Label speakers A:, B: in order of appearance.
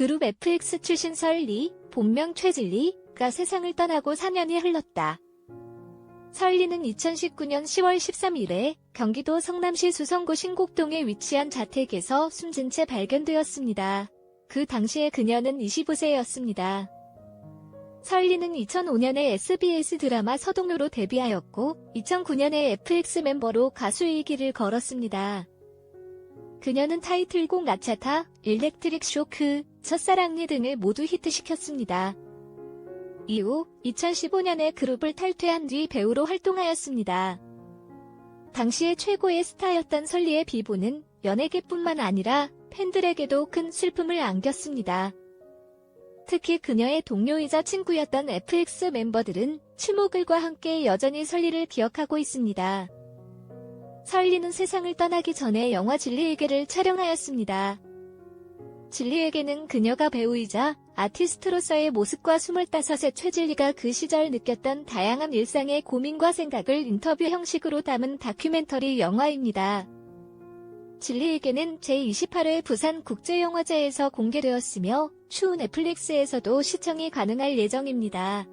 A: 그룹 FX 출신 설리, 본명 최진리가 세상을 떠나고 4년이 흘렀다. 설리는 2019년 10월 13일에 경기도 성남시 수성구 신곡동에 위치한 자택에서 숨진 채 발견되었습니다. 그 당시에 그녀는 25세였습니다. 설리는 2005년에 SBS 드라마 서동로로 데뷔하였고 2009년에 FX 멤버로 가수의 길을 걸었습니다. 그녀는 타이틀곡 나차타, 일렉트릭 쇼크, 첫사랑니 등을 모두 히트시켰습니다. 이후 2015년에 그룹을 탈퇴한 뒤 배우로 활동하였습니다. 당시의 최고의 스타였던 설리의 비보는 연예계뿐만 아니라 팬들에게도 큰 슬픔을 안겼습니다. 특히 그녀의 동료이자 친구였던 FX 멤버들은 추모글과 함께 여전히 설리를 기억하고 있습니다. 설리는 세상을 떠나기 전에 영화 진리에게를 촬영하였습니다. 진리에게는 그녀가 배우이자 아티스트로서의 모습과 25의 최진리가 그 시절 느꼈던 다양한 일상의 고민과 생각을 인터뷰 형식으로 담은 다큐멘터리 영화입니다. 진리에게는 제28회 부산 국제영화제에서 공개되었으며 추후 넷플릭스에서도 시청이 가능할 예정입니다.